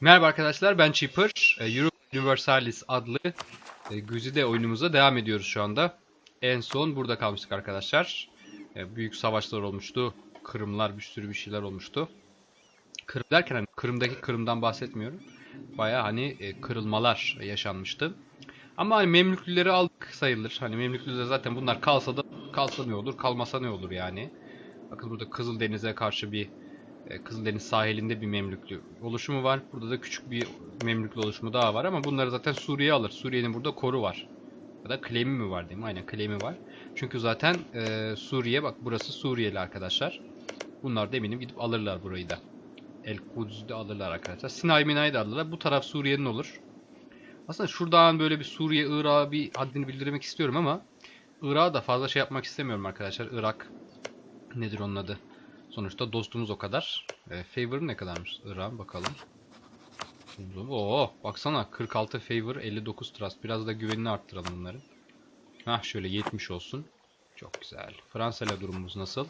Merhaba arkadaşlar ben Cheaper. Ee, Euro Universalis adlı e, Güzide oyunumuza devam ediyoruz şu anda. En son burada kalmıştık arkadaşlar. E, Büyük savaşlar olmuştu. Kırımlar bir sürü bir şeyler olmuştu. Kırım derken hani Kırım'daki Kırım'dan bahsetmiyorum. Baya hani e, kırılmalar yaşanmıştı. Ama hani Memlüklüleri aldık sayılır. Hani Memlüklüler zaten bunlar kalsa da kalsa ne olur, kalmasa ne olur yani. Bakın burada Kızıldeniz'e karşı bir Kızıldeniz sahilinde bir Memlüklü oluşumu var. Burada da küçük bir Memlüklü oluşumu daha var ama bunları zaten Suriye alır. Suriye'nin burada koru var. Ya da claim'i mi var diyeyim? Aynen claim'i var. Çünkü zaten e, Suriye bak burası Suriyeli arkadaşlar. Bunlar da eminim gidip alırlar burayı da. El Kudüs'ü de alırlar arkadaşlar. Sinay Mina'yı da alırlar. Bu taraf Suriye'nin olur. Aslında şuradan böyle bir Suriye, Irak'a bir haddini bildirmek istiyorum ama Irak'a da fazla şey yapmak istemiyorum arkadaşlar. Irak nedir onun adı? Sonuçta dostumuz o kadar. E, favor ne kadarmış? Irak'ın bakalım. Oo, baksana 46 favor, 59 trust. Biraz da güvenini arttıralım bunların. Hah şöyle 70 olsun. Çok güzel. Fransa ile durumumuz nasıl?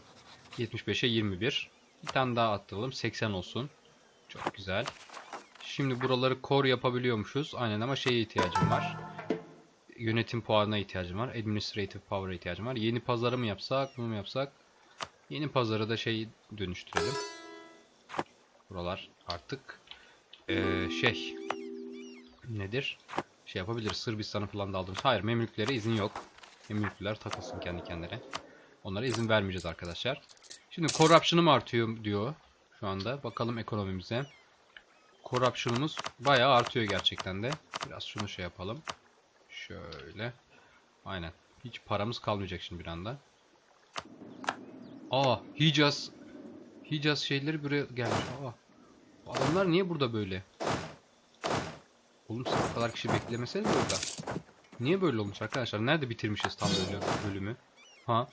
75'e 21. Bir tane daha attıralım. 80 olsun. Çok güzel. Şimdi buraları core yapabiliyormuşuz. Aynen ama şeye ihtiyacım var. Yönetim puanına ihtiyacım var. Administrative power'a ihtiyacım var. Yeni pazarı mı yapsak, bunu mu yapsak? Yeni pazarı da şey dönüştürelim. Buralar artık eee, şey nedir? Şey yapabiliriz. Sırbistan'ı falan da aldığımız. Hayır, Memlüklere izin yok. Memlükler takılsın kendi kendine. Onlara izin vermeyeceğiz arkadaşlar. Şimdi corruption'ım artıyor diyor şu anda. Bakalım ekonomimize. Corruption'ımız bayağı artıyor gerçekten de. Biraz şunu şey yapalım. Şöyle. Aynen. Hiç paramız kalmayacak şimdi bir anda. Aa, Hicaz. Hicaz şeyleri buraya gelmiş. Aa. Bu adamlar niye burada böyle? Oğlum siz bu kadar kişi beklemeseniz burada. Niye böyle olmuş arkadaşlar? Nerede bitirmişiz tam böyle bölümü? Ha?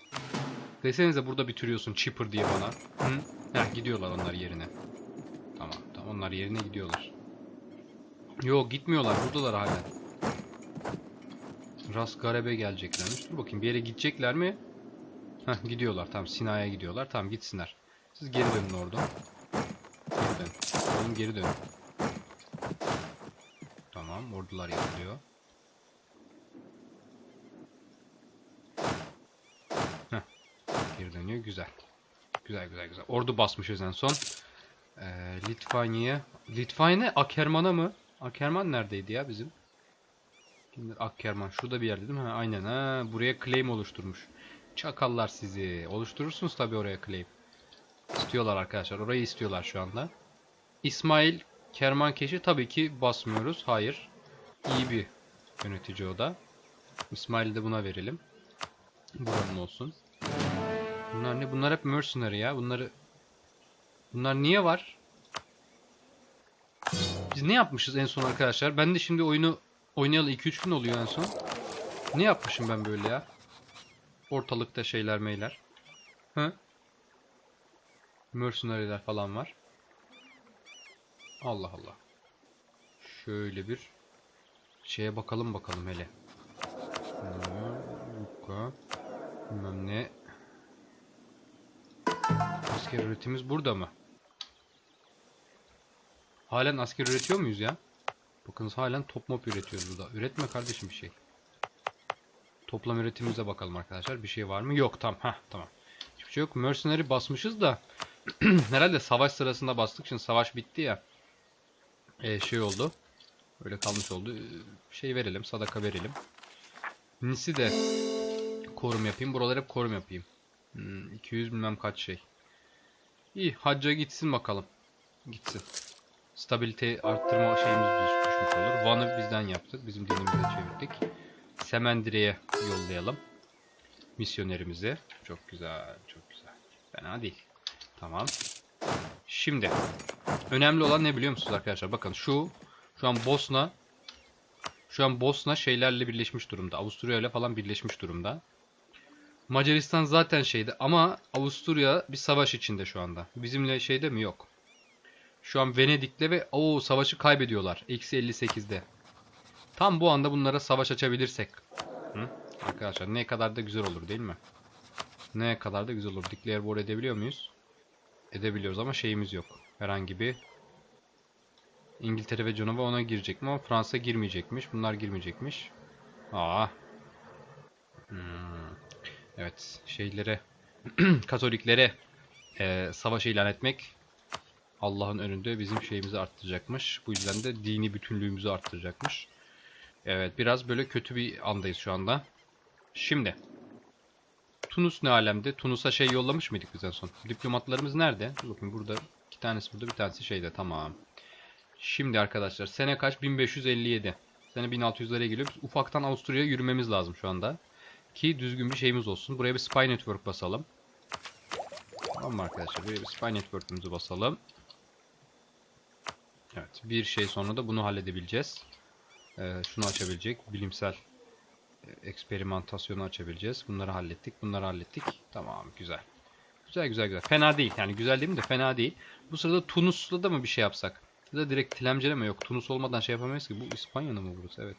Desenize burada bitiriyorsun cheaper diye bana. Hı? Heh, gidiyorlar onlar yerine. Tamam, tamam onlar yerine gidiyorlar. Yok gitmiyorlar buradalar hala. Ras Garebe geleceklermiş. Dur bakayım bir yere gidecekler mi? Heh gidiyorlar tamam Sina'ya gidiyorlar. Tamam gitsinler. Siz geri dönün oradan. Geri dön. Oğlum geri dön. Tamam ordular yapılıyor. Heh. Geri dönüyor güzel. Güzel güzel güzel. Ordu basmışız en son. Ee, Litvanya'ya. Litvanya Akerman'a mı? Akerman neredeydi ya bizim? Kimdir? Akkerman. Şurada bir yerde değil mi? Ha, aynen ha. Buraya claim oluşturmuş. Çakallar sizi. Oluşturursunuz tabii oraya claim. İstiyorlar arkadaşlar. Orayı istiyorlar şu anda. İsmail Kermankeş'i tabii ki basmıyoruz. Hayır. İyi bir yönetici o da. İsmail'i de buna verelim. Buranın olsun. Bunlar ne? Bunlar hep mercenary ya. Bunları Bunlar niye var? Biz ne yapmışız en son arkadaşlar? Ben de şimdi oyunu oynayalı 2-3 gün oluyor en son. Ne yapmışım ben böyle ya? Ortalıkta şeyler meyler. Hı? Mercenary'ler falan var. Allah Allah. Şöyle bir şeye bakalım bakalım hele. Yukka. Bilmem ne. Asker üretimimiz burada mı? Halen asker üretiyor muyuz ya? Bakınız halen top mop üretiyoruz burada. Üretme kardeşim bir şey. Toplam üretimimize bakalım arkadaşlar. Bir şey var mı? Yok tamam. Heh, tamam. Hiçbir şey yok. Mercenary basmışız da herhalde savaş sırasında bastık. Şimdi savaş bitti ya. Ee, şey oldu. Öyle kalmış oldu. Ee, Şey verelim. Sadaka verelim. Nis'i de korum yapayım. Buraları hep korum yapayım. Hmm, 200 bilmem kaç şey. İyi hacca gitsin bakalım. Gitsin. Stabilite arttırma şeyimiz düş- düşmüş olur. Van'ı bizden yaptık. Bizim dinimize çevirdik. Semendire'ye yollayalım. Misyonerimizi. Çok güzel. Çok güzel. Fena değil. Tamam. Şimdi. Önemli olan ne biliyor musunuz arkadaşlar? Bakın şu. Şu an Bosna. Şu an Bosna şeylerle birleşmiş durumda. Avusturya ile falan birleşmiş durumda. Macaristan zaten şeydi ama Avusturya bir savaş içinde şu anda. Bizimle şeyde mi? Yok. Şu an Venedik'le ve o savaşı kaybediyorlar. Eksi 58'de. Tam bu anda bunlara savaş açabilirsek. Hı? Arkadaşlar ne kadar da güzel olur değil mi? Ne kadar da güzel olur. Declare war edebiliyor muyuz? Edebiliyoruz ama şeyimiz yok. Herhangi bir İngiltere ve Cenova ona girecek mi Fransa girmeyecekmiş. Bunlar girmeyecekmiş. Aa. Hmm. Evet, şeylere Katoliklere e, savaş ilan etmek Allah'ın önünde bizim şeyimizi arttıracakmış. Bu yüzden de dini bütünlüğümüzü arttıracakmış. Evet, biraz böyle kötü bir andayız şu anda. Şimdi Tunus ne alemde? Tunus'a şey yollamış mıydık biz en son? Diplomatlarımız nerede? Bakayım burada iki tanesi burada bir tanesi şeyde tamam. Şimdi arkadaşlar sene kaç? 1557. Sene 1600'lere geliyor. Biz ufaktan Avusturya'ya yürümemiz lazım şu anda. Ki düzgün bir şeyimiz olsun. Buraya bir Spy Network basalım. Tamam mı arkadaşlar? Buraya bir Spy Network'ümüzü basalım. Evet. Bir şey sonra da bunu halledebileceğiz. Ee, şunu açabilecek. Bilimsel e, eksperimentasyonu açabileceğiz. Bunları hallettik. Bunları hallettik. Tamam. Güzel. Güzel güzel güzel. Fena değil. Yani güzel değil mi de fena değil. Bu sırada Tunus'la da mı bir şey yapsak? Ya da direkt Tlemcene yok? Tunus olmadan şey yapamayız ki. Bu İspanya'nın mı burası? Evet.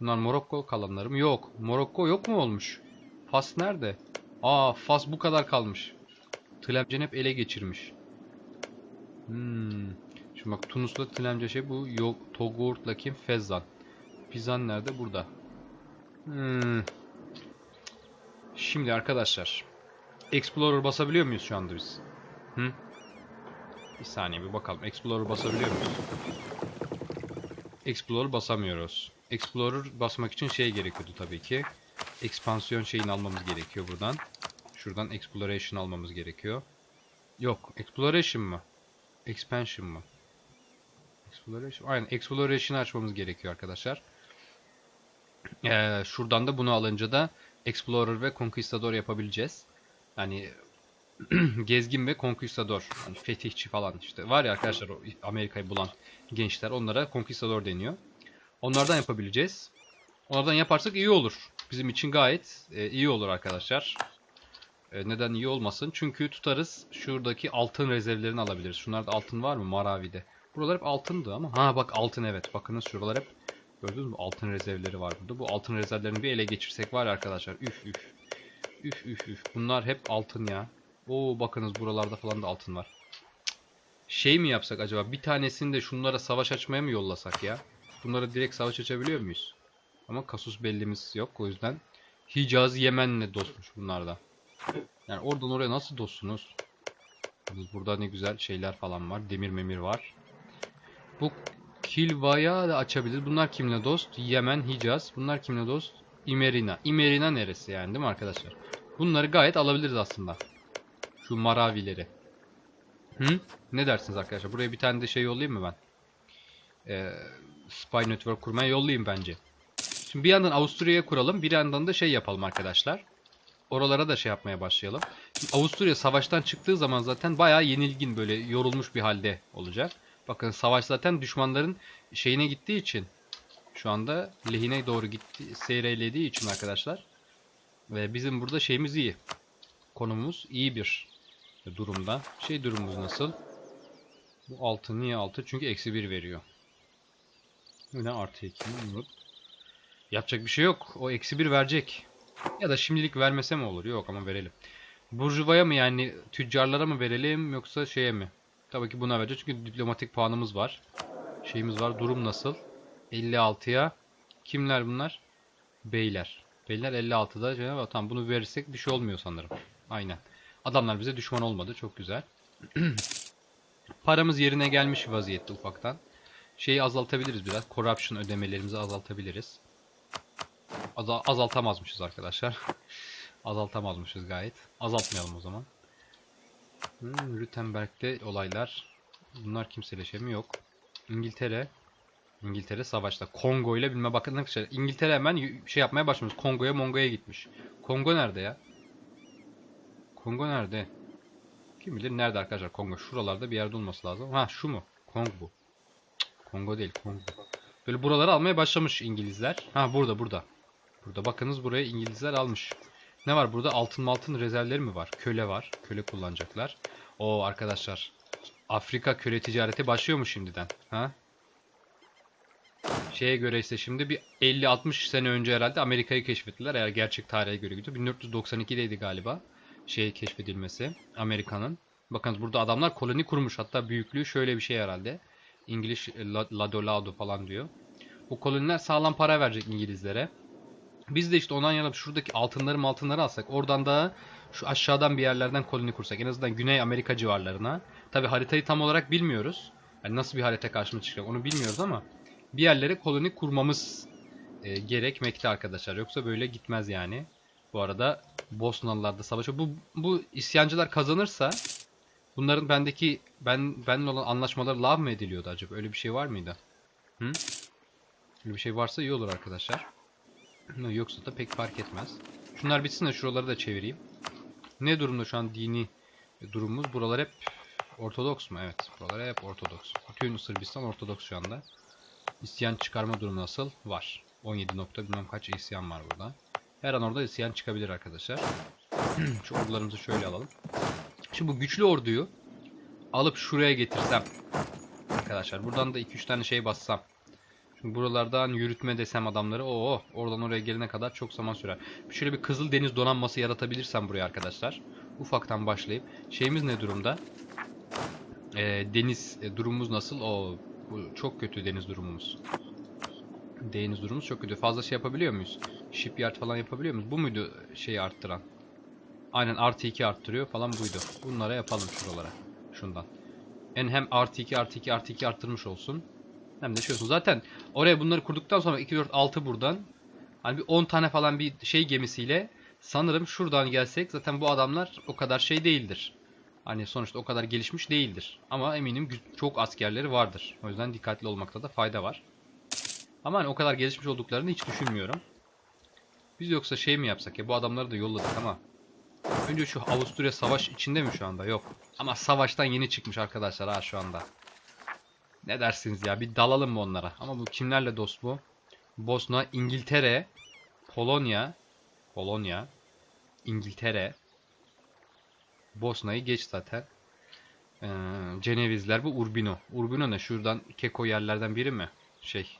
Bunlar Morokko kalanları mı? Yok. Morokko yok mu olmuş? Fas nerede? Aa Fas bu kadar kalmış. Tlemcen hep ele geçirmiş. Hmm. Şimdi bak Tunus'la Tlemce şey bu. Yok. Togourt'la kim? Fezzan. Fizan nerede? Burada. Hmm. Şimdi arkadaşlar. Explorer basabiliyor muyuz şu anda biz? Hı? Bir saniye bir bakalım. Explorer basabiliyor muyuz? Explorer basamıyoruz. Explorer basmak için şey gerekiyordu tabii ki. Ekspansiyon şeyini almamız gerekiyor buradan. Şuradan Exploration almamız gerekiyor. Yok. Exploration mı? Expansion mı? Exploration. Aynen. Exploration'ı açmamız gerekiyor arkadaşlar. Ee, şuradan da bunu alınca da Explorer ve Conquistador yapabileceğiz. Yani gezgin ve Conquistador. Yani fetihçi falan işte. Var ya arkadaşlar Amerika'yı bulan gençler onlara Conquistador deniyor. Onlardan yapabileceğiz. Onlardan yaparsak iyi olur. Bizim için gayet e, iyi olur arkadaşlar. E, neden iyi olmasın? Çünkü tutarız şuradaki altın rezervlerini alabiliriz. Şunlarda altın var mı Maravi'de? Buralar hep altındı ama. Ha bak altın evet. Bakınız şuralar hep gördünüz mü? Altın rezervleri var burada. Bu altın rezervlerini bir ele geçirsek var arkadaşlar. Üf üf. Üf üf üf. Bunlar hep altın ya. Oo bakınız buralarda falan da altın var. Şey mi yapsak acaba? Bir tanesini de şunlara savaş açmaya mı yollasak ya? Bunlara direkt savaş açabiliyor muyuz? Ama kasus bellimiz yok. O yüzden Hicaz Yemen'le dostmuş bunlarda. Yani oradan oraya nasıl dostsunuz? Burada ne güzel şeyler falan var. Demir memir var. Bu Kilva'ya da açabilir. Bunlar kimle dost? Yemen, Hicaz. Bunlar kimle dost? İmerina. İmerina neresi yani değil mi arkadaşlar? Bunları gayet alabiliriz aslında. Şu maravileri. Hı? Ne dersiniz arkadaşlar? Buraya bir tane de şey yollayayım mı ben? Ee, Spy Network kurmaya yollayayım bence. Şimdi bir yandan Avusturya'ya kuralım. Bir yandan da şey yapalım arkadaşlar. Oralara da şey yapmaya başlayalım. Şimdi Avusturya savaştan çıktığı zaman zaten bayağı yenilgin böyle yorulmuş bir halde olacak. Bakın savaş zaten düşmanların şeyine gittiği için şu anda lehine doğru gitti, seyreylediği için arkadaşlar. Ve bizim burada şeyimiz iyi. Konumumuz iyi bir durumda. Şey durumumuz nasıl? Bu 6 niye 6? Çünkü eksi 1 veriyor. Ne artı 2 mi? Yapacak bir şey yok. O eksi 1 verecek. Ya da şimdilik vermese mi olur? Yok ama verelim. Burjuvaya mı yani tüccarlara mı verelim yoksa şeye mi? Tabii ki buna vereceğiz çünkü diplomatik puanımız var. Şeyimiz var. Durum nasıl? 56'ya. Kimler bunlar? Beyler. Beyler 56'da. Cenab-ı Tamam bunu verirsek bir şey olmuyor sanırım. Aynen. Adamlar bize düşman olmadı. Çok güzel. Paramız yerine gelmiş vaziyette ufaktan. Şeyi azaltabiliriz biraz. Corruption ödemelerimizi azaltabiliriz. Azal azaltamazmışız arkadaşlar. azaltamazmışız gayet. Azaltmayalım o zaman. Hmm, Rütenberg'de olaylar. Bunlar kimseleşemi yok. İngiltere. İngiltere savaşta. Kongo ile bilme bakın arkadaşlar. İngiltere hemen şey yapmaya başlamış. Kongo'ya Mongo'ya gitmiş. Kongo nerede ya? Kongo nerede? Kim bilir nerede arkadaşlar Kongo? Şuralarda bir yerde olması lazım. Ha şu mu? Kongo bu. Kongo değil Kongo. Böyle buraları almaya başlamış İngilizler. Ha burada burada. Burada bakınız buraya İngilizler almış. Ne var burada? Altın altın rezervleri mi var? Köle var. Köle kullanacaklar. O arkadaşlar. Afrika köle ticareti başlıyor mu şimdiden? Ha? Şeye göre ise şimdi bir 50-60 sene önce herhalde Amerika'yı keşfettiler. Eğer gerçek tarihe göre gidiyor. 1492'deydi galiba şey keşfedilmesi Amerika'nın. Bakın burada adamlar koloni kurmuş. Hatta büyüklüğü şöyle bir şey herhalde. İngiliz e, la- lado lado falan diyor. Bu koloniler sağlam para verecek İngilizlere. Biz de işte ondan yana şuradaki altınları altınları alsak oradan da şu aşağıdan bir yerlerden koloni kursak en azından Güney Amerika civarlarına. Tabi haritayı tam olarak bilmiyoruz. Yani nasıl bir harita karşımıza çıkacak onu bilmiyoruz ama bir yerlere koloni kurmamız e, gerekmekte arkadaşlar. Yoksa böyle gitmez yani. Bu arada Bosnalılar da savaşıyor. Bu, bu isyancılar kazanırsa bunların bendeki ben benimle olan anlaşmaları lav mı ediliyordu acaba? Öyle bir şey var mıydı? Hı? Öyle bir şey varsa iyi olur arkadaşlar. Yoksa da pek fark etmez. Şunlar bitsin de şuraları da çevireyim. Ne durumda şu an dini durumumuz? Buralar hep Ortodoks mu? Evet. Buralar hep Ortodoks. Bütün Sırbistan Ortodoks şu anda. İsyan çıkarma durumu nasıl? Var. 17 nokta bilmem kaç isyan var burada. Her an orada isyan çıkabilir arkadaşlar. Şu ordularımızı şöyle alalım. Şimdi bu güçlü orduyu alıp şuraya getirsem arkadaşlar buradan da 2-3 tane şey bassam Şimdi buralardan yürütme desem adamları o oradan oraya gelene kadar çok zaman sürer. Şöyle bir Kızıl Deniz donanması yaratabilirsem buraya arkadaşlar. Ufaktan başlayıp. Şeyimiz ne durumda? Ee, deniz e, durumumuz nasıl? O çok kötü deniz durumumuz. Deniz durumumuz çok kötü. Fazla şey yapabiliyor muyuz? Shipyard falan yapabiliyor muyuz? Bu muydu şeyi arttıran? Aynen artı 2 arttırıyor falan buydu. Bunlara yapalım şuralara. Şundan. En hem artı 2 artı 2 artı 2 arttırmış olsun. Hem de şey. Zaten oraya bunları kurduktan sonra 2 4 6 buradan hani bir 10 tane falan bir şey gemisiyle sanırım şuradan gelsek zaten bu adamlar o kadar şey değildir. Hani sonuçta o kadar gelişmiş değildir. Ama eminim çok askerleri vardır. O yüzden dikkatli olmakta da fayda var. Ama hani o kadar gelişmiş olduklarını hiç düşünmüyorum. Biz yoksa şey mi yapsak ya bu adamları da yolladık ama Önce şu Avusturya savaş içinde mi şu anda? Yok. Ama savaştan yeni çıkmış arkadaşlar ha şu anda. Ne dersiniz ya? Bir dalalım mı onlara? Ama bu kimlerle dost bu? Bosna, İngiltere, Polonya, Polonya, İngiltere, Bosna'yı geç zaten. Ee, Cenevizler bu Urbino. Urbino ne? Şuradan Keko yerlerden biri mi? Şey.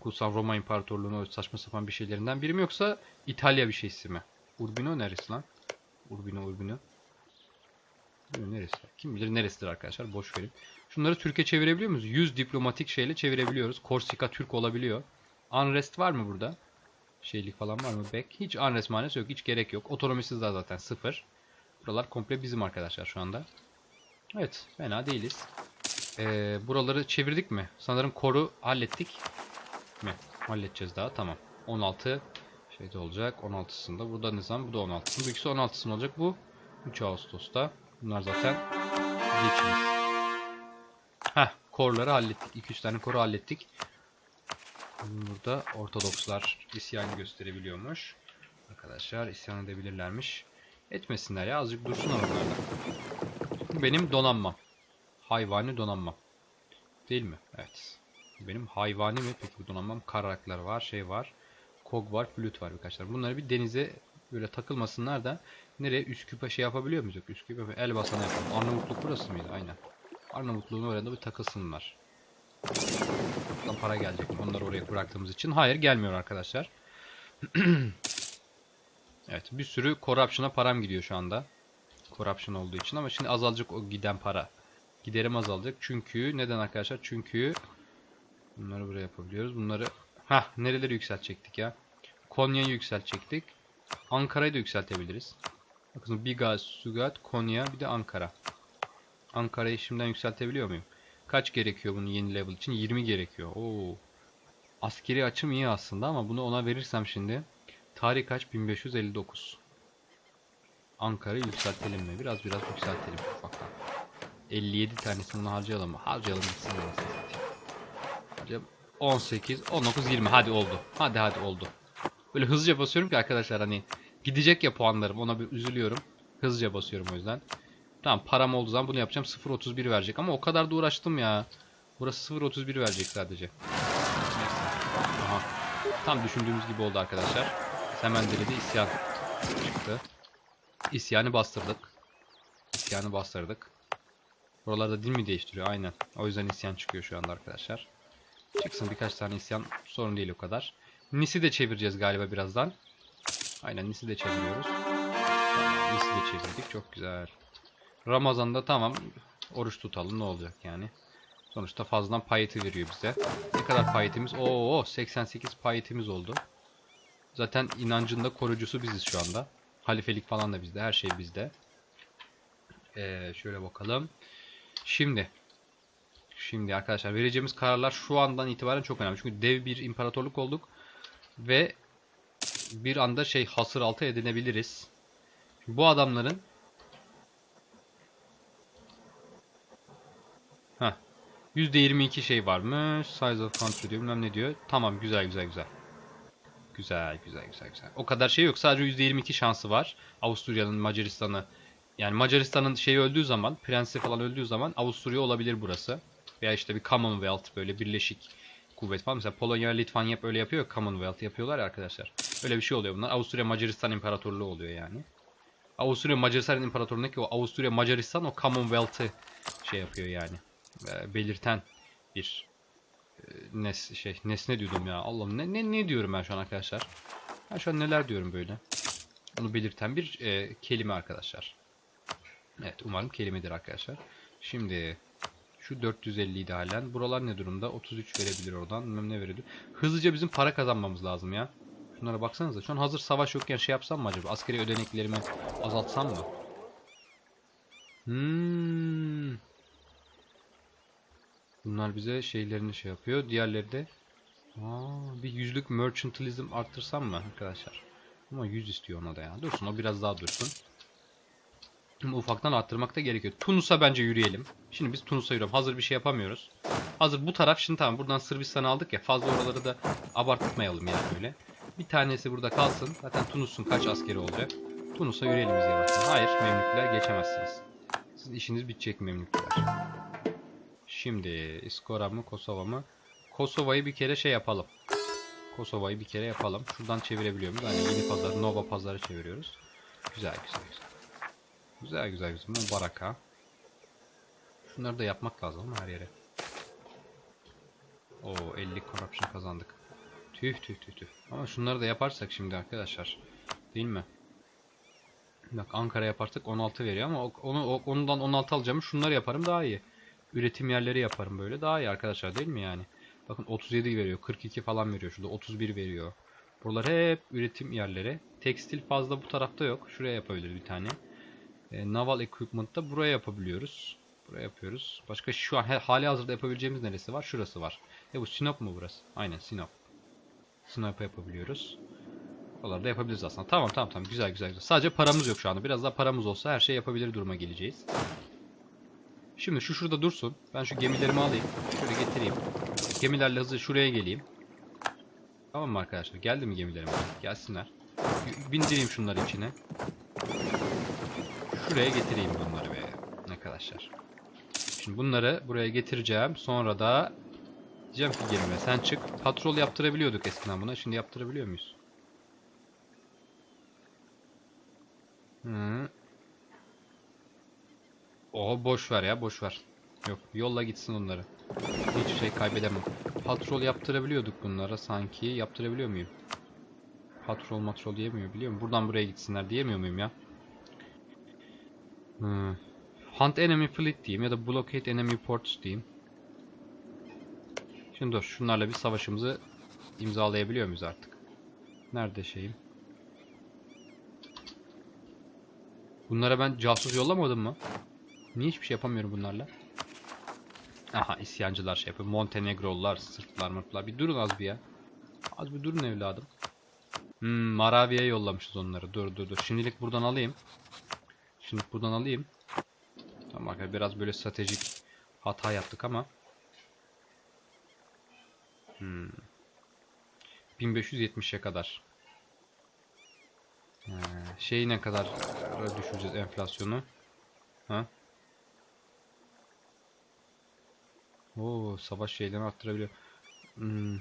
Kutsal Roma İmparatorluğu'nun saçma sapan bir şeylerinden biri mi yoksa İtalya bir şeysi mi? Urbino neresi lan? Urbino. Urbino neresi? Kim bilir neresidir arkadaşlar. Boş verin. Şunları Türkiye çevirebiliyor muyuz? 100 diplomatik şeyle çevirebiliyoruz. Korsika Türk olabiliyor. Unrest var mı burada? Şeylik falan var mı? Back. Hiç unrest manesi yok. Hiç gerek yok. Otonomisiz daha zaten sıfır. Buralar komple bizim arkadaşlar şu anda. Evet. Fena değiliz. Ee, buraları çevirdik mi? Sanırım koru hallettik mi? Halledeceğiz daha. Tamam. 16 şeyde olacak. 16'sında. Burada ne zaman? Bu da 16'sında. Bu ikisi 16'sında olacak. Bu 3 Ağustos'ta. Bunlar zaten geçmiş. Korları hallettik. 2-3 tane koru hallettik. Burada Ortodokslar isyan gösterebiliyormuş. Arkadaşlar isyan edebilirlermiş. Etmesinler ya. Azıcık dursun oralarda. Benim donanmam. Hayvani donanmam. Değil mi? Evet. Benim hayvani mi? Peki bu donanmam karaklar var, şey var. Kog var, flüt var birkaçlar. Bunları bir denize böyle takılmasınlar da nereye? Üsküp'e şey yapabiliyor muyuz? Üsküp'e el basana yapalım. Arnavutluk burası mıydı? Aynen. Arnavutluğun oraya da bir takılsınlar. Buradan para gelecek mi? Onları oraya bıraktığımız için. Hayır gelmiyor arkadaşlar. evet bir sürü corruption'a param gidiyor şu anda. Corruption olduğu için ama şimdi azalacak o giden para. Giderim azalacak. Çünkü neden arkadaşlar? Çünkü bunları buraya yapabiliyoruz. Bunları ha nereleri yükseltecektik ya? Konya'yı yükseltecektik. Ankara'yı da yükseltebiliriz. Bakın Biga, Sugat, Konya bir de Ankara. Ankara'yı şimdiden yükseltebiliyor muyum? Kaç gerekiyor bunun yeni level için? 20 gerekiyor. Oo. Askeri açım iyi aslında ama bunu ona verirsem şimdi tarih kaç? 1559. Ankara'yı yükseltelim mi? Biraz biraz yükseltelim ufaktan. 57 tanesini bunu harcayalım mı? Harcayalım gitsin. anasını satayım. Harcayalım. 18, 19, 20. Hadi oldu. Hadi hadi oldu. Böyle hızlıca basıyorum ki arkadaşlar hani gidecek ya puanlarım. Ona bir üzülüyorum. Hızlıca basıyorum o yüzden. Tamam param olduğu zaman bunu yapacağım. 0.31 verecek ama o kadar da uğraştım ya. Burası 0.31 verecek sadece. Aha. Tam düşündüğümüz gibi oldu arkadaşlar. Semendere'de isyan çıktı. İsyanı bastırdık. İsyanı bastırdık. Buralarda dil mi değiştiriyor? Aynen. O yüzden isyan çıkıyor şu anda arkadaşlar. Çıksın birkaç tane isyan. Sorun değil o kadar. Nis'i de çevireceğiz galiba birazdan. Aynen Nis'i de çeviriyoruz. Nis'i de çevirdik. Çok güzel. Ramazan'da tamam. Oruç tutalım ne olacak yani. Sonuçta fazladan pay eti veriyor bize. Ne kadar pay etimiz? Oo 88 pay etimiz oldu. Zaten inancın da korucusu biziz şu anda. Halifelik falan da bizde. Her şey bizde. Ee, şöyle bakalım. Şimdi. Şimdi arkadaşlar vereceğimiz kararlar şu andan itibaren çok önemli. Çünkü dev bir imparatorluk olduk. Ve bir anda şey hasır altı edinebiliriz. Bu adamların Heh. %22 şey varmış. Size of country diyor. Bilmem ne diyor. Tamam güzel güzel güzel. Güzel güzel güzel güzel. O kadar şey yok. Sadece %22 şansı var. Avusturya'nın Macaristan'ı yani Macaristan'ın şeyi öldüğü zaman, prensi falan öldüğü zaman Avusturya olabilir burası. Veya işte bir Commonwealth böyle birleşik kuvvet falan. Mesela Polonya, Litvanya hep öyle yapıyor. ya, Commonwealth yapıyorlar ya arkadaşlar. Öyle bir şey oluyor bunlar. Avusturya Macaristan İmparatorluğu oluyor yani. Avusturya Macaristan İmparatorluğu'ndaki o Avusturya Macaristan o Commonwealth'ı şey yapıyor yani. E, belirten bir e, nes şey nesne diyordum ya. Allah'ım ne, ne ne diyorum ben şu an arkadaşlar? Ben şu an neler diyorum böyle? Onu belirten bir e, kelime arkadaşlar. Evet umarım kelimedir arkadaşlar. Şimdi şu 450 idi halen. Buralar ne durumda? 33 verebilir oradan. Ne verebilir. Hızlıca bizim para kazanmamız lazım ya. Şunlara baksanıza. Şu an hazır savaş yokken şey yapsam mı acaba? Askeri ödeneklerimi azaltsam mı? Hmm. Bunlar bize şeylerini şey yapıyor. Diğerleri de Aa, bir yüzlük mercantizm arttırsam mı arkadaşlar? Ama 100 istiyor ona da ya. Dursun o biraz daha dursun. Ama ufaktan arttırmak da gerekiyor. Tunus'a bence yürüyelim. Şimdi biz Tunus'a yürüyelim. Hazır bir şey yapamıyoruz. Hazır bu taraf şimdi tamam buradan Sırbistan'ı aldık ya. Fazla oraları da abartmayalım yani böyle. Bir tanesi burada kalsın. Zaten Tunus'un kaç askeri olacak? Tunus'a yürüyelim biz yavaştan. Hayır Memlükler geçemezsiniz. Sizin işiniz bitecek Memlükler. Şimdi İskora mı Kosova mı? Kosova'yı bir kere şey yapalım. Kosova'yı bir kere yapalım. Şuradan çevirebiliyor muyuz? Hani yeni pazar, Nova pazarı çeviriyoruz. Güzel güzel güzel. Güzel güzel güzel. Bu baraka. Şunları da yapmak lazım ama her yere. O 50 corruption kazandık. Tüh tüh tüh tüh. Ama şunları da yaparsak şimdi arkadaşlar. Değil mi? Bak Ankara yaparsak 16 veriyor ama onu ondan 16 alacağım. Şunları yaparım daha iyi. Üretim yerleri yaparım böyle. Daha iyi arkadaşlar değil mi yani? Bakın 37 veriyor. 42 falan veriyor. Şurada 31 veriyor. Buralar hep üretim yerleri. Tekstil fazla bu tarafta yok. Şuraya yapabilir bir tane. E, naval equipment'ta buraya yapabiliyoruz. Buraya yapıyoruz. Başka şu an hali hazırda yapabileceğimiz neresi var? Şurası var. E bu Sinop mu burası? Aynen Sinop. Sinop'a yapabiliyoruz. Oralarda yapabiliriz aslında. Tamam tamam tamam. Güzel güzel güzel. Sadece paramız yok şu anda. Biraz daha paramız olsa her şey yapabilir duruma geleceğiz. Şimdi şu şurada dursun. Ben şu gemilerimi alayım. Şöyle getireyim. Gemilerle hızlı şuraya geleyim. Tamam mı arkadaşlar? Geldi mi gemilerim? Gelsinler. Bindireyim şunları içine. Şuraya getireyim bunları be arkadaşlar. Şimdi bunları buraya getireceğim. Sonra da diyeceğim ki gemime sen çık. Patrol yaptırabiliyorduk eskiden buna. Şimdi yaptırabiliyor muyuz? Hı. O boş ver ya boş ver. Yok yolla gitsin onları. Hiç şey kaybedemem. Patrol yaptırabiliyorduk bunlara sanki. Yaptırabiliyor muyum? Patrol matrol diyemiyor biliyor musun? Buradan buraya gitsinler diyemiyor muyum ya? Hmm. Hunt enemy fleet diyeyim ya da blockade enemy ports diyeyim. Şimdi dur şunlarla bir savaşımızı imzalayabiliyor muyuz artık? Nerede şeyim? Bunlara ben casus yollamadım mı? Niye hiçbir şey yapamıyorum bunlarla? Aha isyancılar şey yapıyor. Montenegrolular, Sırplar, Mırplar. Bir durun az bir ya. Az bir durun evladım. Hmm, Maravi'ye yollamışız onları. Dur dur dur. Şimdilik buradan alayım. Şimdi buradan alayım. Tamam arkadaşlar biraz böyle stratejik hata yaptık ama. Hmm. 1570'e kadar. Ee, şeyi ne kadar düşüreceğiz enflasyonu? Ha? Oo, savaş şeylerini arttırabiliyor. Hmm.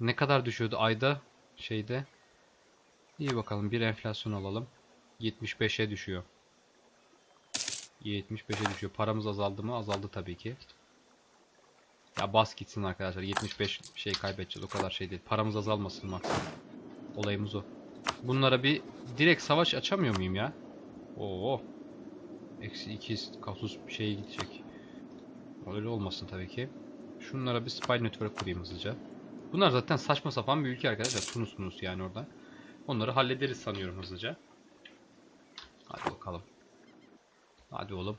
Ne kadar düşüyordu ayda şeyde? İyi bakalım bir enflasyon alalım. 75'e düşüyor. 75'e düşüyor. Paramız azaldı mı? Azaldı tabii ki. Ya bas gitsin arkadaşlar. 75 şey kaybedeceğiz. O kadar şey değil. Paramız azalmasın maksat. Olayımız o. Bunlara bir direkt savaş açamıyor muyum ya? Oo. Eksi 2 kasus bir şey gidecek. Öyle olmasın tabii ki. Şunlara bir spy network kurayım hızlıca. Bunlar zaten saçma sapan bir ülke arkadaşlar. Tunus Tunus yani orada. Onları hallederiz sanıyorum hızlıca. Hadi bakalım. Hadi oğlum.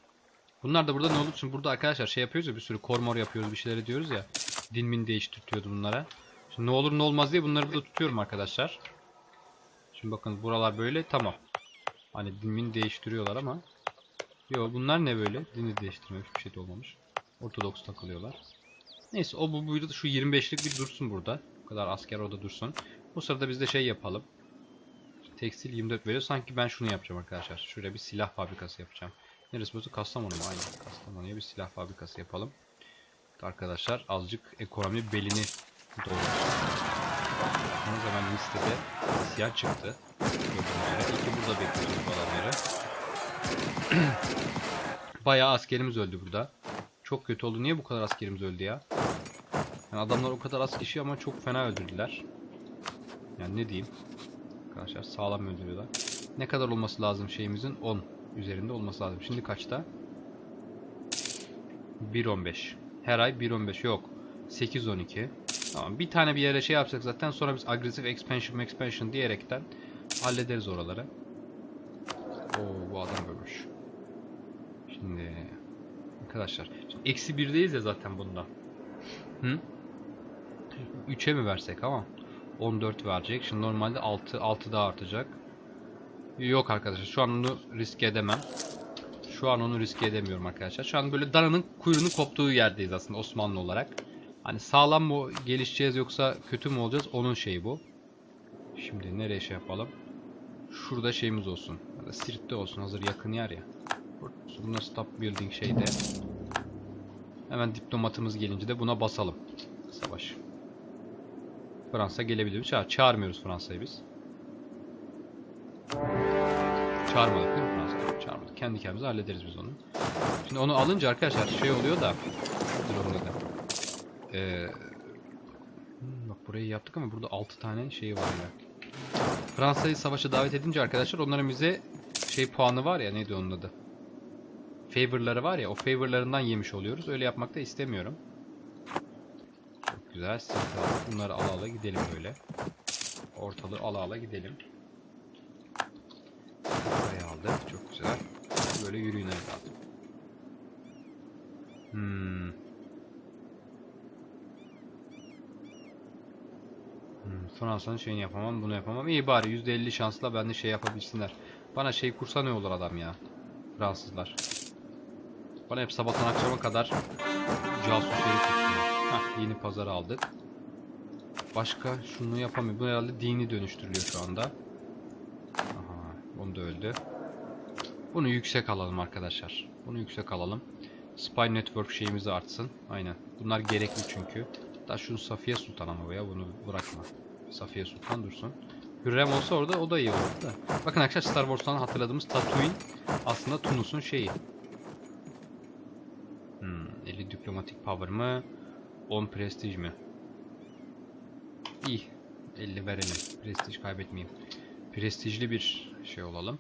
Bunlar da burada ne olur? Şimdi burada arkadaşlar şey yapıyoruz ya bir sürü kormor yapıyoruz bir şeyler diyoruz ya. Din min değiştirtiyordu bunlara. Şimdi ne olur ne olmaz diye bunları burada tutuyorum arkadaşlar. Şimdi bakın buralar böyle tamam. Hani din min değiştiriyorlar ama. Yo bunlar ne böyle? Dini değiştirmemiş bir şey de olmamış. Ortodoks takılıyorlar. Neyse o bu buydu şu 25'lik bir dursun burada. Bu kadar asker orada dursun. Bu sırada biz de şey yapalım. Tekstil 24 veriyor. Sanki ben şunu yapacağım arkadaşlar. Şuraya bir silah fabrikası yapacağım. Neresi burası? Kastamonu mu? Aynen. Kastamonu'ya bir silah fabrikası yapalım. Arkadaşlar azıcık ekonomi belini doldursun. Bakınız hemen listede isyan çıktı. İki burada bekliyoruz bu adamları. Bayağı askerimiz öldü burada. Çok kötü oldu. Niye bu kadar askerimiz öldü ya? Yani adamlar o kadar az kişi ama çok fena öldürdüler. Yani ne diyeyim? Arkadaşlar sağlam öldürüyorlar. Ne kadar olması lazım şeyimizin? 10 üzerinde olması lazım. Şimdi kaçta? 1.15. Her ay 1.15 yok. 8.12. Tamam bir tane bir yere şey yapacak zaten sonra biz agresif expansion expansion diyerekten hallederiz oraları. Oo bu adam ölmüş. Şimdi arkadaşlar eksi 1'deyiz ya zaten bunda. Hı? 3'e mi versek ama 14 verecek. Şimdi normalde 6 6 daha artacak. Yok arkadaşlar şu an onu riske edemem. Şu an onu riske edemiyorum arkadaşlar. Şu an böyle dananın kuyruğunu koptuğu yerdeyiz aslında Osmanlı olarak. Hani sağlam mı gelişeceğiz yoksa kötü mü olacağız onun şeyi bu. Şimdi nereye şey yapalım? Şurada şeyimiz olsun. Ya Sirt'te olsun hazır yakın yer ya. Buna stop building şeyde. Hemen diplomatımız gelince de buna basalım. Savaş. Fransa gelebilir. Çağır, çağırmıyoruz Fransa'yı biz. Çağırmadık değil mi Fransa'yı? Çağırmadık. Kendi kendimize hallederiz biz onu. Şimdi onu alınca arkadaşlar şey oluyor da onun adı? Ee, bak burayı yaptık ama burada 6 tane şey var ya. Fransa'yı savaşa davet edince arkadaşlar onların bize şey puanı var ya neydi onun adı? Favor'ları var ya o favor'larından yemiş oluyoruz. Öyle yapmak da istemiyorum. Çok güzel. Bunları ala ala gidelim böyle. Ortalığı ala ala gidelim. Burayı aldık. Çok güzel. Böyle yürüyün evladım. Hmm. Hmm, Fransa'nın şeyini yapamam, bunu yapamam. İyi bari %50 şansla ben de şey yapabilsinler. Bana şey kursa ne olur adam ya. Fransızlar. Bana hep sabahtan akşama kadar casus herif tutsunlar. Hah yeni pazarı aldık. Başka şunu yapamıyor. Bu herhalde dini dönüştürülüyor şu anda. Aha onu da öldü. Bunu yüksek alalım arkadaşlar. Bunu yüksek alalım. Spy Network şeyimiz artsın. Aynen. Bunlar gerekli çünkü. Daha şunu Safiye Sultan ama ya bunu bırakma. Safiye Sultan dursun. Hürrem olsa orada o da iyi olurdu. Bakın arkadaşlar Star Wars'tan hatırladığımız Tatooine aslında Tunus'un şeyi. Hmm, 50 diplomatik power mı? 10 prestij mi? İyi. 50 verelim. Prestij kaybetmeyeyim. Prestijli bir şey olalım.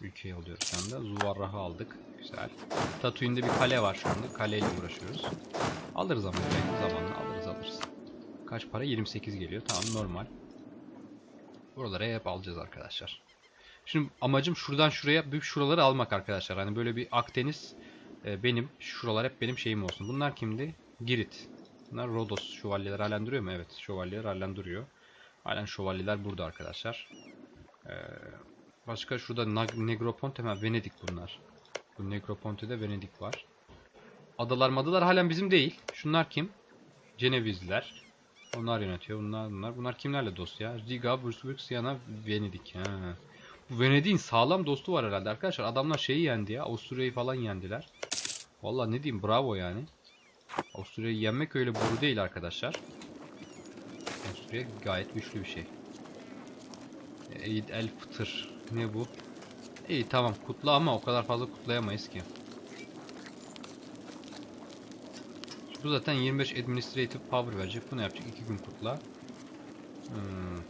Ülkeye alıyoruz şu anda. Zuvarrah'ı aldık. Güzel. Tatooine'de bir kale var şu anda. Kaleyle uğraşıyoruz. Alırız ama belki zamanla alırız alırız. Kaç para? 28 geliyor. Tamam normal. Buralara hep alacağız arkadaşlar. Şimdi amacım şuradan şuraya büyük şuraları almak arkadaşlar. Hani böyle bir Akdeniz e, benim. Şuralar hep benim şeyim olsun. Bunlar kimdi? Girit. Bunlar Rodos. Şövalyeler halen duruyor mu? Evet. Şövalyeler halen duruyor. Halen şövalyeler burada arkadaşlar. Ee, başka şurada Negroponte mi? Venedik bunlar. Bu Negroponte'de Venedik var. Adalar madalar halen bizim değil. Şunlar kim? Cenevizliler. Onlar yönetiyor. Bunlar bunlar. Bunlar kimlerle dost ya? Riga, Würzburg, Siena, Venedik. Ha. Bu Venedik'in sağlam dostu var herhalde arkadaşlar. Adamlar şeyi yendi ya. Avusturya'yı falan yendiler. Vallahi ne diyeyim bravo yani. Avusturya'yı yenmek öyle boru değil arkadaşlar. Avusturya gayet güçlü bir şey. Eid el Fıtır. Ne bu? İyi tamam kutla ama o kadar fazla kutlayamayız ki. Bu zaten 25 administrative power verecek. Bunu yapacak 2 gün kutla. Hmm.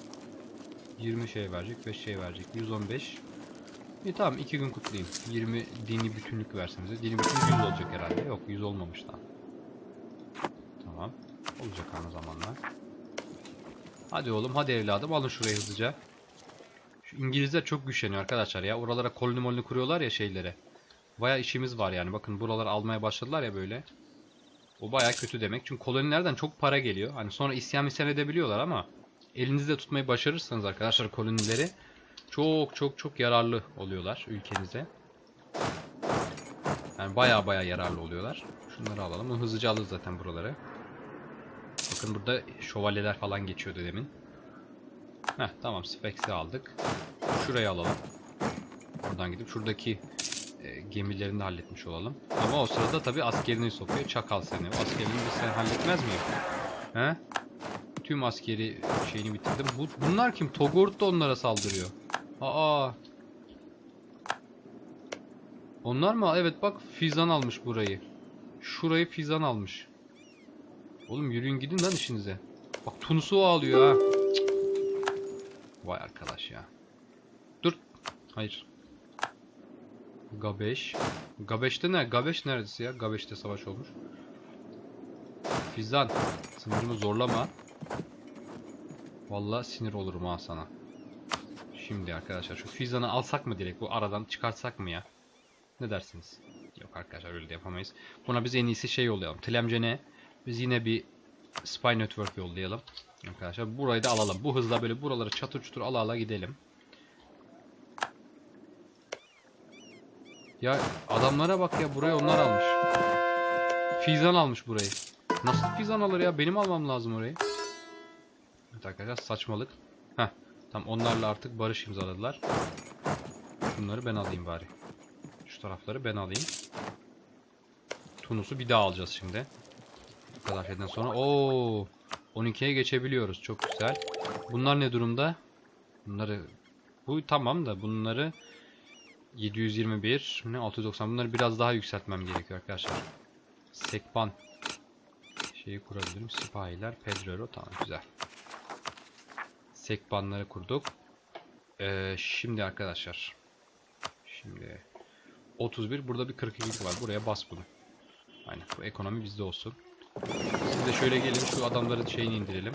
20 şey verecek, 5 şey verecek. 115. İyi tamam 2 gün kutlayayım. 20 dini bütünlük versenize. Dini bütünlük 100 olacak herhalde. Yok 100 olmamış daha. Tamam. Olacak ama zamanla. Hadi oğlum hadi evladım alın şurayı hızlıca. Şu İngilizler çok güçleniyor arkadaşlar ya. Oralara koloni molini kuruyorlar ya şeylere. Baya işimiz var yani. Bakın buraları almaya başladılar ya böyle. O baya kötü demek. Çünkü kolonilerden çok para geliyor. Hani sonra isyan misyan edebiliyorlar ama elinizde tutmayı başarırsanız arkadaşlar kolonileri çok çok çok yararlı oluyorlar ülkenize. Yani baya baya yararlı oluyorlar. Şunları alalım. Hızlıca alırız zaten buraları. Bakın burada şövalyeler falan geçiyordu demin. Heh tamam Spex'i aldık. Şurayı alalım. Buradan gidip şuradaki e, gemilerini de halletmiş olalım. Ama o sırada tabi askerini sokuyor. Çakal seni. O askerini de sen halletmez miyim? He? Tüm askeri şeyini bitirdim. Bu, bunlar kim? Togort da onlara saldırıyor. Aa. Onlar mı? Evet bak Fizan almış burayı. Şurayı Fizan almış. Oğlum yürüyün gidin lan işinize. Bak Tunus'u o alıyor ha. Vay arkadaş ya. Dur. Hayır. Gabeş. Gabeş'te ne? Gabeş neredesi ya? Gabeş'te savaş olmuş. Fizan. Sınırımı zorlama. Vallahi sinir olurum ha sana. Şimdi arkadaşlar şu Fizan'ı alsak mı direkt? Bu aradan çıkartsak mı ya? Ne dersiniz? Yok arkadaşlar öyle de yapamayız. Buna biz en iyisi şey yollayalım. Tlemcene biz yine bir Spy Network yollayalım. Arkadaşlar burayı da alalım. Bu hızla böyle buraları çatır çutur ala ala gidelim. Ya adamlara bak ya burayı onlar almış. Fizan almış burayı. Nasıl Fizan alır ya? Benim almam lazım orayı. Evet arkadaşlar saçmalık. Heh. Tam onlarla artık barış imzaladılar. Bunları ben alayım bari. Şu tarafları ben alayım. Tunus'u bir daha alacağız şimdi. Bu kadar şeyden sonra. Oo, 12'ye geçebiliyoruz. Çok güzel. Bunlar ne durumda? Bunları bu tamam da bunları 721 ne 690 bunları biraz daha yükseltmem gerekiyor arkadaşlar. Sekban şeyi kurabilirim. Sipahiler, Pedrero tamam güzel. Sekbanları kurduk. Ee, şimdi arkadaşlar. Şimdi 31 burada bir 42 var. Buraya bas bunu. Aynen bu ekonomi bizde olsun. Siz de şöyle gelin şu adamların şeyini indirelim.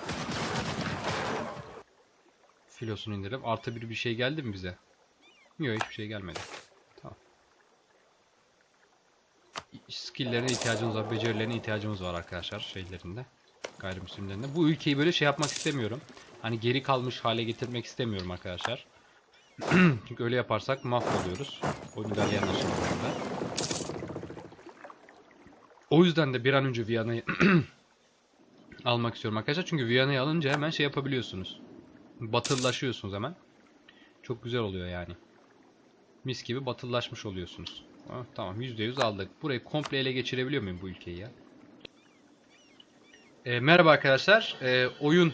Filosunu indirelim. Artı bir bir şey geldi mi bize? Yok hiçbir şey gelmedi. Tamam. Skill'lerine ihtiyacımız var. Becerilerine ihtiyacımız var arkadaşlar şeylerinde. Gayrimüslimlerinde. Bu ülkeyi böyle şey yapmak istemiyorum. Hani geri kalmış hale getirmek istemiyorum arkadaşlar. Çünkü öyle yaparsak mahvoluyoruz. O ilerleyen aşamalarda. O yüzden de bir an önce Viyana'yı almak istiyorum arkadaşlar. Çünkü Viyana'yı alınca hemen şey yapabiliyorsunuz. Batıllaşıyorsunuz hemen. Çok güzel oluyor yani. Mis gibi batıllaşmış oluyorsunuz. Ha, tamam %100 aldık. Burayı komple ele geçirebiliyor muyum bu ülkeyi ya? E, merhaba arkadaşlar. E, oyun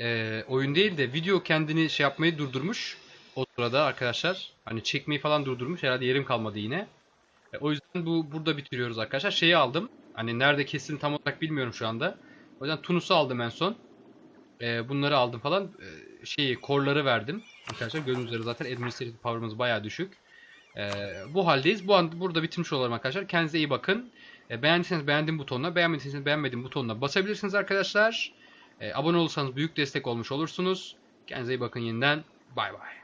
e, oyun değil de video kendini şey yapmayı durdurmuş. O sırada arkadaşlar hani çekmeyi falan durdurmuş. Herhalde yerim kalmadı yine. E, o yüzden bu burada bitiriyoruz arkadaşlar. Şeyi aldım. Hani nerede kesin tam olarak bilmiyorum şu anda. O yüzden Tunus'u aldım en son. E, bunları aldım falan. E, şeyi korları verdim. Arkadaşlar gördüğünüz üzere zaten administrative power'ımız bayağı düşük. E, bu haldeyiz. Bu an burada bitirmiş olalım arkadaşlar. Kendinize iyi bakın. E, beğendiyseniz beğendim butonuna, beğenmediyseniz beğenmedim butonuna basabilirsiniz arkadaşlar. E, abone olursanız büyük destek olmuş olursunuz. Kendinize iyi bakın yeniden. Bay bay.